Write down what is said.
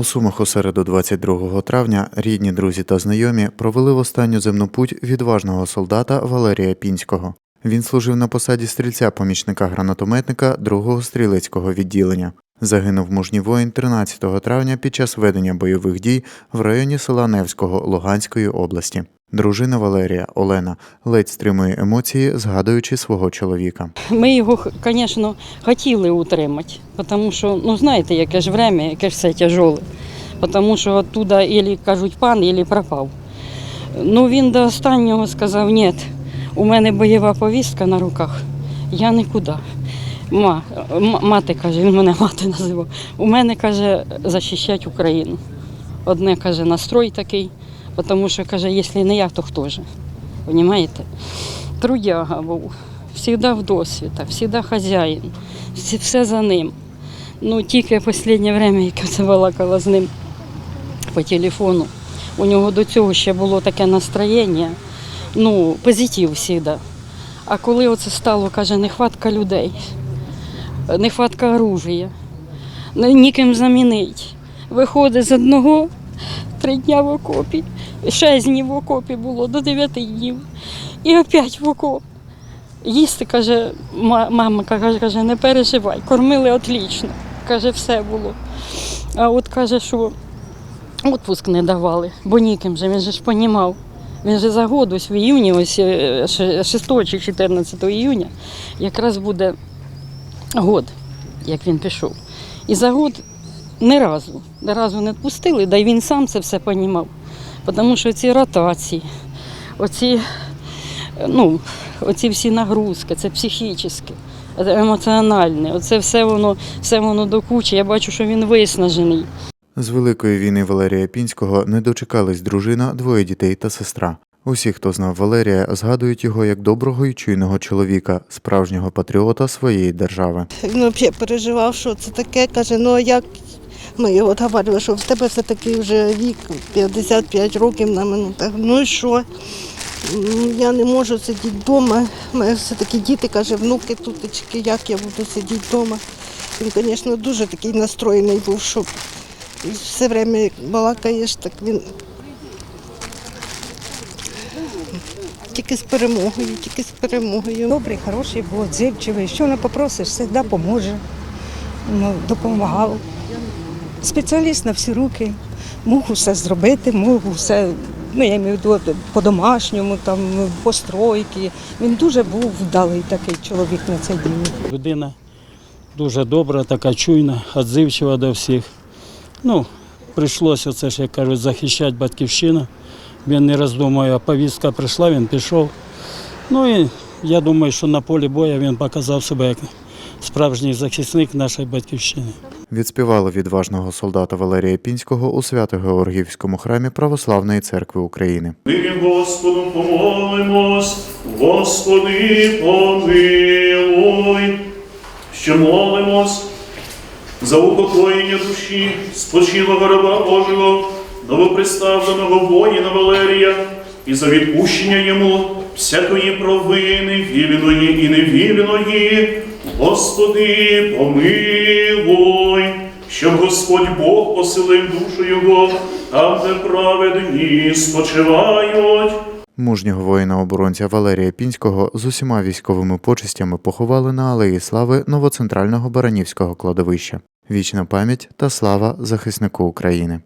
У Сумах у середу 22 травня рідні, друзі та знайомі провели в останню земну путь відважного солдата Валерія Пінського. Він служив на посаді стрільця помічника гранатометника 2-го стрілецького відділення. Загинув мужній воїн 13 травня під час ведення бойових дій в районі села Невського Луганської області. Дружина Валерія Олена ледь стримує емоції, згадуючи свого чоловіка. Ми його, звісно, хотіли утримати, тому що, ну знаєте, яке ж время, яке ж все тяжоле. Тому що оттуда ілі кажуть пан, ілі пропав. Ну він до останнього сказав, ні, у мене бойова повістка на руках, я нікуди. Ма, мати каже, він мене мати називав. У мене каже, захищати Україну. Одне каже, настрой такий, тому що каже, якщо не я, то хто ж? Понімаєте? Трудяга був, завжди в досвіта, завжди хазяїн, все за ним. Ну, тільки останнє время, як я балакала з ним по телефону, у нього до цього ще було таке настроєння, ну, позитив завжди. А коли оце стало, каже, нехватка людей, нехватка оружия, ну, ніким замінити. Виходить з одного три дня в окопі, шість днів в окопі було до дев'яти днів. І опять в окоп. Їсти, каже, мама каже, не переживай, кормили отлично. Каже, все було. А от каже, що відпуск не давали, бо ніким же, він же ж понімав. Він же за год ось в іюні, ось е, 6 чи 14 іюня, якраз буде год, як він пішов. І за год ні разу, ні разу не відпустили, да й він сам це все понімав. Тому що ці ротації, оці, ну, оці всі нагрузки, це психічне, емоціональне, оце все воно, все воно до кучі. Я бачу, що він виснажений. З великої війни Валерія Пінського не дочекались дружина, двоє дітей та сестра. Усі, хто знав Валерія, згадують його як доброго і чуйного чоловіка, справжнього патріота своєї держави. Він взагалі переживав, що це таке. Каже, ну а як ми його говорили, що в тебе все таки вже вік 55 років на минутах. Ну і що? Я не можу сидіти вдома. У мене все-таки діти, каже, внуки тутечки, як я буду сидіти вдома. Він, звісно, дуже такий настроєний був, що все время балакаєш, так він тільки з перемогою, тільки з перемогою. Добрий, хороший був, відзивчивий. Що не попросиш, завжди поможе. Ну, допомагав. Спеціаліст на всі руки. Мог усе зробити, мог усе, ну я маю по-домашньому, там, постройки. Він дуже був вдалий такий чоловік на цей день. Людина дуже добра, така чуйна, відзивчива до всіх. Ну, прийшлося це ж, як кажуть, захищати батьківщину. Він не роздумує, а повістка прийшла, він пішов. Ну і я думаю, що на полі бою він показав себе як справжній захисник нашої батьківщини. Відспівали відважного солдата Валерія Пінського у Свято-Георгіївському храмі Православної церкви України. Ми Господу помолимось, Господи, помилуй, що молимось за упокоєння душі спочилого раба Божого, новоприставленого воїна Валерія, і за відпущення йому всякої провини, вільної і невільної. Господи, помилуй, щоб Господь Бог поселив душу його, там, де праведні спочивають. Мужнього воїна-оборонця Валерія Пінського з усіма військовими почестями поховали на Алеї Слави новоцентрального Баранівського кладовища. Вічна пам'ять та слава захиснику України.